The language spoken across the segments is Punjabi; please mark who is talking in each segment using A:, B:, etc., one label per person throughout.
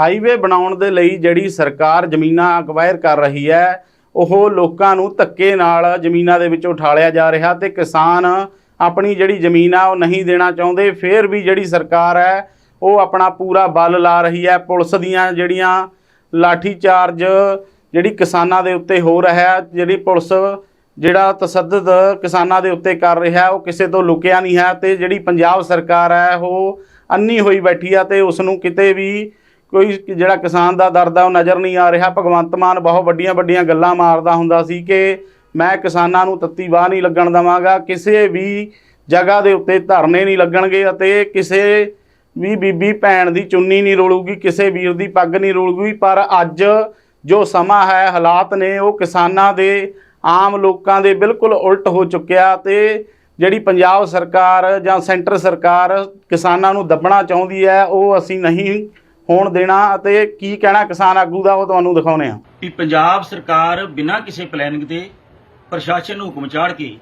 A: ਹਾਈਵੇ ਬਣਾਉਣ ਦੇ ਲਈ ਜਿਹੜੀ ਸਰਕਾਰ ਜ਼ਮੀਨਾਂ ਅਕਵਾਇਰ ਕਰ ਰਹੀ ਹੈ, ਉਹ ਲੋਕਾਂ ਨੂੰ ਧੱਕੇ ਨਾਲ ਜ਼ਮੀਨਾਂ ਦੇ ਵਿੱਚੋਂ ਉਠਾਲਿਆ ਜਾ ਰਿਹਾ ਤੇ ਕਿਸਾਨ ਆਪਣੀ ਜਿਹੜੀ ਜ਼ਮੀਨ ਆ, ਉਹ ਨਹੀਂ ਦੇਣਾ ਚਾਹੁੰਦੇ। ਫਿਰ ਵੀ ਜਿਹੜੀ ਸਰਕਾਰ ਹੈ, ਉਹ ਆਪਣਾ ਪੂਰਾ ਬਲ ਲਾ ਰਹੀ ਹੈ। ਪੁਲਿਸ ਦੀਆਂ ਜਿਹੜੀਆਂ ਲਾਠੀ ਚਾਰਜ ਜਿਹੜੀ ਕਿਸਾਨਾਂ ਦੇ ਉੱਤੇ ਹੋ ਰਿਹਾ ਜਿਹੜੀ ਪੁਲਿਸ ਜਿਹੜਾ ਤਸੱਦਦ ਕਿਸਾਨਾਂ ਦੇ ਉੱਤੇ ਕਰ ਰਿਹਾ, ਉਹ ਕਿਸੇ ਤੋਂ ਲੁਕਿਆ ਨਹੀਂ ਹੈ ਤੇ ਜਿਹੜੀ ਪੰਜਾਬ ਸਰਕਾਰ ਹੈ, ਉਹ ਅੰਨੀ ਹੋਈ ਬੈਠੀ ਆ ਤੇ ਉਸ ਨੂੰ ਕਿਤੇ ਵੀ ਕੋਈ ਜਿਹੜਾ ਕਿਸਾਨ ਦਾ ਦਰਦ ਆ, ਉਹ ਨਜ਼ਰ ਨਹੀਂ ਆ ਰਿਹਾ। ਭਗਵੰਤ ਮਾਨ ਬਹੁਤ ਵੱਡੀਆਂ ਵੱਡੀਆਂ ਗੱਲਾਂ ਮਾਰਦਾ ਹੁੰਦਾ ਸੀ ਕਿ ਮੈਂ ਕਿਸਾਨਾਂ ਨੂੰ ਤੱਤੀ ਬਾਹ ਨਹੀਂ ਲੱਗਣ ਦਵਾਂਗਾ, ਕਿਸੇ ਵੀ ਜਗ੍ਹਾ ਦੇ ਉੱਤੇ ਧਰਨੇ ਨਹੀਂ ਲੱਗਣਗੇ ਅਤੇ ਕਿਸੇ ਵੀ ਬੀਬੀ ਭੈਣ ਦੀ ਚੁੰਨੀ ਨਹੀਂ ਰੋਲੂਗੀ, ਕਿਸੇ ਵੀਰ ਦੀ ਪੱਗ ਨਹੀਂ ਰੋਲੂਗੀ। ਪਰ ਅੱਜ ਜੋ ਸਮਾਂ ਹੈ, ਹਾਲਾਤ ਨੇ, ਉਹ ਕਿਸਾਨਾਂ ਦੇ, ਆਮ ਲੋਕਾਂ ਦੇ ਬਿਲਕੁਲ ਉਲਟ ਹੋ ਚੁੱਕਿਆ ਤੇ ਜਿਹੜੀ ਪੰਜਾਬ ਸਰਕਾਰ ਜਾਂ ਸੈਂਟਰ ਸਰਕਾਰ ਕਿਸਾਨਾਂ ਨੂੰ ਦੱਬਣਾ ਚਾਹੁੰਦੀ ਹੈ, ਉਹ ਅਸੀਂ ਨਹੀਂ ਹੋਣ ਦੇਣਾ ਅਤੇ ਕੀ ਕਹਿਣਾ ਕਿਸਾਨ ਆਗੂ ਦਾ, ਉਹ ਤੁਹਾਨੂੰ ਦਿਖਾਉਨੇ ਆ
B: ਵੀ ਪੰਜਾਬ ਸਰਕਾਰ ਬਿਨਾਂ ਕਿਸੇ ਪਲੈਨਿੰਗ ਦੇ ਪ੍ਰਸ਼ਾਸਨ ਨੂੰ ਹੁਕਮ ਚਾੜ ਕੇ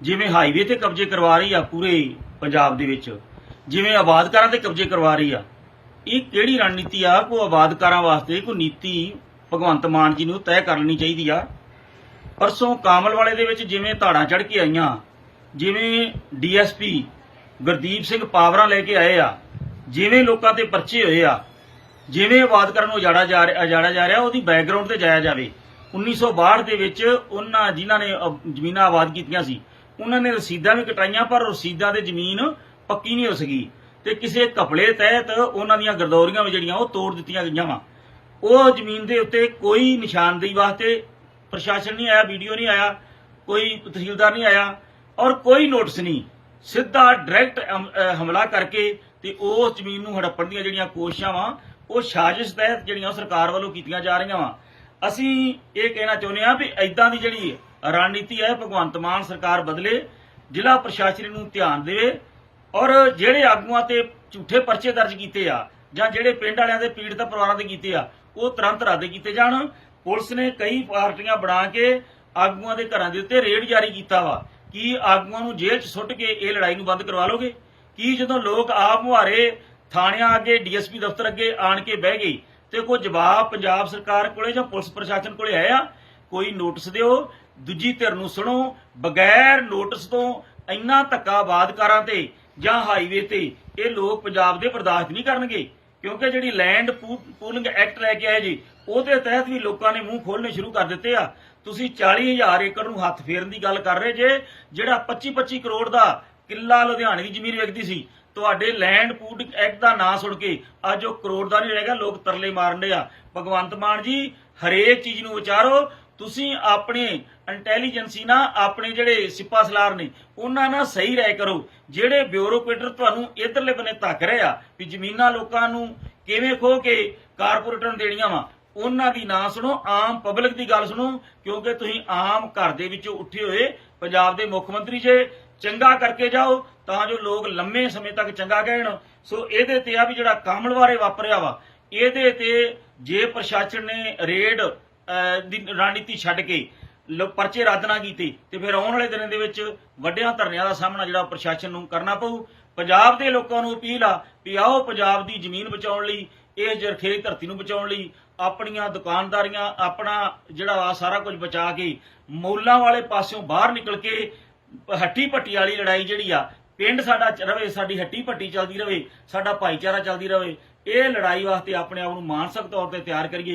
B: ਜਿਵੇਂ ਹਾਈਵੇ ਤੇ ਕਬਜ਼ੇ ਕਰਵਾ ਰਹੀ ਆ ਪੂਰੇ ਪੰਜਾਬ ਦੇ ਵਿੱਚ, ਜਿਵੇਂ ਆਬਾਦਕਾਰਾਂ ਤੇ ਕਬਜ਼ੇ ਕਰਵਾ ਰਹੀ ਆ, ਇਹ ਕਿਹੜੀ ਰਣਨੀਤੀ ਆ? ਕੋ ਆਬਾਦਕਾਰਾਂ ਵਾਸਤੇ ਕੋਈ ਨੀਤੀ ਭਗਵੰਤ ਮਾਨ ਜੀ ਨੂੰ ਤੈਅ ਕਰ ਲੈਣੀ ਚਾਹੀਦੀ ਆ। ਪਰਸੋਂ ਕਾਮਲ ਵਾਲੇ ਦੇ ਵਿੱਚ ਜਿਵੇਂ ਧਾੜਾਂ ਚੜ ਕੇ ਆਈਆਂ, ਜਿਵੇਂ ਡੀਐਸਪੀ ਗੁਰਦੀਪ ਸਿੰਘ ਪਾਵਰਾਂ ਲੈ ਕੇ ਆਏ ਆ, ਜਿਵੇਂ ਲੋਕਾਂ ਤੇ ਪਰਚੇ ਹੋਏ ਆ ਜਿਵੇਂ ਆਬਾਦ ਕਰਨ ਨੂੰ ਉਜਾੜਾ ਜਾ ਰਿਹਾ ਉਜਾੜਾ ਜਾ ਰਿਹਾ, ਉਹਦੀ ਬੈਕਗ੍ਰਾਉਂਡ ਤੇ ਜਾਇਆ ਜਾਵੇ। 1962 ਦੇ ਵਿੱਚ ਉਹਨਾਂ ਜਿਨ੍ਹਾਂ ਨੇ ਜ਼ਮੀਨਾਂ ਆਬਾਦ ਕੀਤੀਆਂ ਸੀ, ਉਹਨਾਂ ਨੇ ਰਸੀਦਾਂ ਵੀ ਕਟਾਈਆਂ, ਪਰ ਰਸੀਦਾਂ ਦੇ ਜ਼ਮੀਨ ਪੱਕੀ ਨਹੀਂ ਹੋ ਸਕੀ। ਤੇ ਕਿਸੇ ਘਪਲੇ ਤਹਿਤ ਉਹਨਾਂ ਦੀਆਂ ਗਰਦੌਰੀਆਂ ਵੀ ਜਿਹੜੀਆਂ, ਉਹ ਤੋੜ ਦਿੱਤੀਆਂ ਗਈਆਂ ਵਾ। ਉਹ ਜ਼ਮੀਨ ਦੇ ਉੱਤੇ ਕੋਈ ਨਿਸ਼ਾਨਦੇਹੀ ਵਾਸਤੇ ਪ੍ਰਸ਼ਾਸਨ ਨਹੀਂ ਆਇਆ, ਵੀਡੀਓ ਨਹੀਂ ਆਇਆ, ਕੋਈ ਤਹਿਸੀਲਦਾਰ ਨਹੀਂ ਆਇਆ, ਔਰ ਕੋਈ ਨੋਟਿਸ ਨਹੀਂ। ਸਿੱਧਾ ਡਾਇਰੈਕਟ ਹਮਲਾ ਕਰਕੇ ਤੇ ਉਸ ਜ਼ਮੀਨ ਨੂੰ ਹੜੱਪਣ ਦੀਆਂ ਜਿਹੜੀਆਂ ਕੋਸ਼ਿਸ਼ਾਂ ਵਾ ਉਹ ਸਾਜ਼ਿਸ਼ ਤਹਿਤ ਜਿਹੜੀਆਂ ਸਰਕਾਰ ਵੱਲੋਂ ਕੀਤੀਆਂ ਜਾ ਰਹੀਆਂ ਵਾ, ਅਸੀਂ ਇਹ ਕਹਿਣਾ ਚਾਹੁੰਦੇ ਹਾਂ ਵੀ ਐਦਾਂ ਦੀ ਜਿਹੜੀ ਰਣਨੀਤੀ ਹੈ, ਭਗਵੰਤ ਮਾਨ ਸਰਕਾਰ ਬਦਲੇ, ਜ਼ਿਲ੍ਹਾ ਪ੍ਰਸ਼ਾਸਨ ਨੂੰ ਧਿਆਨ ਦੇਵੇ ਔਰ ਜਿਹੜੇ ਆਗੂਆਂ ਤੇ ਝੂਠੇ ਪਰਚੇ ਦਰਜ ਕੀਤੇ ਆ ਜਾਂ ਜਿਹੜੇ ਪਿੰਡ ਵਾਲਿਆਂ ਦੇ ਪੀੜਤ ਪਰਿਵਾਰਾਂ ਦੇ ਕੀਤੇ ਆ, ਉਹ ਤੁਰੰਤ ਰੱਦ ਕੀਤੇ ਜਾਣ। ਪੁਲਿਸ ਨੇ ਕਈ ਪਾਰਟੀਆਂ ਬਣਾ ਕੇ ਆਗੂਆਂ ਦੇ ਘਰਾਂ ਦੇ ਉੱਤੇ ਰੇਡ ਜਾਰੀ ਕੀਤਾ ਵਾ। ਕੀ ਆਗੂਆਂ ਨੂੰ ਜੇਲ੍ਹ 'ਚ ਸੁੱਟ ਕੇ ਇਹ ਲੜਾਈ ਨੂੰ ਬੰਦ ਕਰਵਾ ਲੋਗੇ? ਕੀ ਜਦੋਂ ਲੋਕ ਆਪ ਮੁਹਾਰੇ ਥਾਣਿਆਂ ਅੱਗੇ, ਡੀਐਸਪੀ ਦਫ਼ਤਰ ਅੱਗੇ ਆਣ ਕੇ ਬਹਿ ਗਏ ਤੇ ਕੋਈ ਜਵਾਬ ਪੰਜਾਬ ਸਰਕਾਰ ਕੋਲੇ ਜਾਂ ਪੁਲਿਸ ਪ੍ਰਸ਼ਾਸਨ ਕੋਲੇ ਆਇਆ ਕੋਈ ਨੋਟਿਸ ਦਿਓ। ਦੂਜੀ ਧਿਰ ਨੂੰ ਸੁਣੋ। ਬਗੈਰ ਨੋਟਿਸ ਤੋਂ ਇੰਨਾ ਧੱਕਾ ਤੇ ਜਾਂ ਹਾਈਵੇ ਤੇ ਇਹ ਲੋਕ ਪੰਜਾਬ ਦੇ ਬਰਦਾਸ਼ਤ ਨਹੀਂ ਕਰਨਗੇ। ਕਿਉਂਕਿ ਜਿਹੜੀ ਲੈਂਡ ਪੂਲਿੰਗ ਐਕਟ ਲੈ ਕੇ ਆਏ ਜੀ, ਉਹਦੇ ਤਹਿਤ ਵੀ ਲੋਕਾਂ ਨੇ ਮੂੰਹ ਖੋਲਣੇ ਸ਼ੁਰੂ ਕਰ ਦਿੱਤੇ ਆ। ਤੁਸੀਂ 40000 ਏਕੜ ਨੂੰ ਹੱਥ ਫੇਰਨ ਦੀ ਗੱਲ ਕਰ ਰਹੇ ਜੇ, ਜਿਹੜਾ 25-25 ਕਰੋੜ ਦਾ ਕਿੱਲਾ ਲੁਧਿਆਣੇ ਦੀ ਜ਼ਮੀਨ ਵੇਚਦੀ ਸੀ ਤੁਹਾਡੇ ਲੈਂਡ ਪੂਲਿੰਗ ਐਕਟ ਦਾ ਨਾਂ ਸੁਣ ਕੇ ਅੱਜ ਉਹ ਕਰੋੜ ਦਾ ਨਹੀਂ ਲੋਕ ਤਰਲੇ ਮਾਰਨ ਆ। ਭਗਵੰਤ ਮਾਨ ਜੀ, ਹਰੇਕ ਚੀਜ਼ ਨੂੰ ਵਿਚਾਰੋ। ਤੁਸੀਂ ਆਪਣੇ ਇੰਟੈਲੀਜੈਂਸੀ ਨਾਲ ਆਪਣੇ ਜਿਹੜੇ ਸਿਪਾ ਸਲਾਰ ਨੇ, ਉਹਨਾਂ ਨਾਲ ਸਹੀ ਰਾਏ ਕਰੋ। ਜਿਹੜੇ ਬਿਊਰੋਕਰੇਟਰ ਤੁਹਾਨੂੰ ਇਧਰਲੇ ਬੰਨੇ ਧੱਕ ਰਹੇ ਆ ਵੀ ਜ਼ਮੀਨਾਂ ਲੋਕਾਂ ਨੂੰ ਕਿਵੇਂ ਖੋ ਕੇ ਕਾਰਪੋਰੇਟਰ ਨੂੰ ਦੇਣੀਆਂ ਵਾ, ਉਹਨਾਂ ਦੀ ਨਾ ਸੁਣੋ, ਆਮ ਪਬਲਿਕ ਦੀ ਗੱਲ ਸੁਣੋ, ਕਿਉਂਕਿ ਤੁਸੀਂ ਆਮ ਘਰ ਦੇ ਵਿੱਚੋਂ ਉੱਠੇ ਹੋਏ ਪੰਜਾਬ ਦੇ ਮੁੱਖ ਮੰਤਰੀ ਜੇ ਚੰਗਾ ਕਰਕੇ ਜਾਓ, ਤਾਂ ਜੋ ਲੋਕ ਲੰਮੇ ਸਮੇਂ ਤੱਕ ਚੰਗਾ ਕਹਿਣ। ਸੋ ਇਹਦੇ ਤੇ ਆ ਵੀ ਜਿਹੜਾ ਕਾਮਲਵਾਰੇ ਵਾਪਰਿਆ ਵਾ, ਇਹਦੇ ਤੇ ਜੇ ਪ੍ਰਸ਼ਾਸਨ ਨੇ ਰੇਡ ਦੀ ਰਣਨੀਤੀ ਛੱਡ ਕੇ ਪਰਚੇ ਰੱਦ ਨਾ ਕੀਤੇ, ਤੇ ਫਿਰ ਆਉਣ ਵਾਲੇ ਦਿਨਾਂ ਦੇ ਵਿੱਚ ਵੱਡਿਆਂ ਧਰਨਿਆਂ ਦਾ ਸਾਹਮਣਾ ਜਿਹੜਾ ਪ੍ਰਸ਼ਾਸਨ ਨੂੰ ਕਰਨਾ ਪਊ। ਪੰਜਾਬ ਦੇ ਲੋਕਾਂ ਨੂੰ ਅਪੀਲ ਆ ਵੀ ਆਓ ਪੰਜਾਬ ਦੀ ਜ਼ਮੀਨ ਬਚਾਉਣ ਲਈ, ਇਹ ਜਰਖੇਜ਼ ਧਰਤੀ ਨੂੰ ਬਚਾਉਣ ਲਈ, ਆਪਣੀਆਂ ਦੁਕਾਨਦਾਰੀਆਂ, ਆਪਣਾ ਜਿਹੜਾ ਆ ਸਾਰਾ ਕੁਝ ਬਚਾ ਕੇ, ਮੌਲਾਂ ਵਾਲੇ ਪਾਸਿਓਂ ਬਾਹਰ ਨਿਕਲ ਕੇ ਹੱਟੀ ਪੱਟੀ ਵਾਲੀ ਲੜਾਈ ਜਿਹੜੀ ਆ, ਪਿੰਡ ਸਾਡਾ ਚ ਰਵੇ, ਸਾਡੀ ਹੱਟੀ ਪੱਟੀ ਚੱਲਦੀ ਰਵੇ, ਸਾਡਾ ਭਾਈਚਾਰਾ ਚੱਲਦੀ ਰਵੇ, ਇਹ ਲੜਾਈ ਵਾਸਤੇ ਆਪਣੇ ਆਪ ਨੂੰ ਮਾਨਸਿਕ ਤੌਰ ਤੇ ਤਿਆਰ ਕਰੀਏ।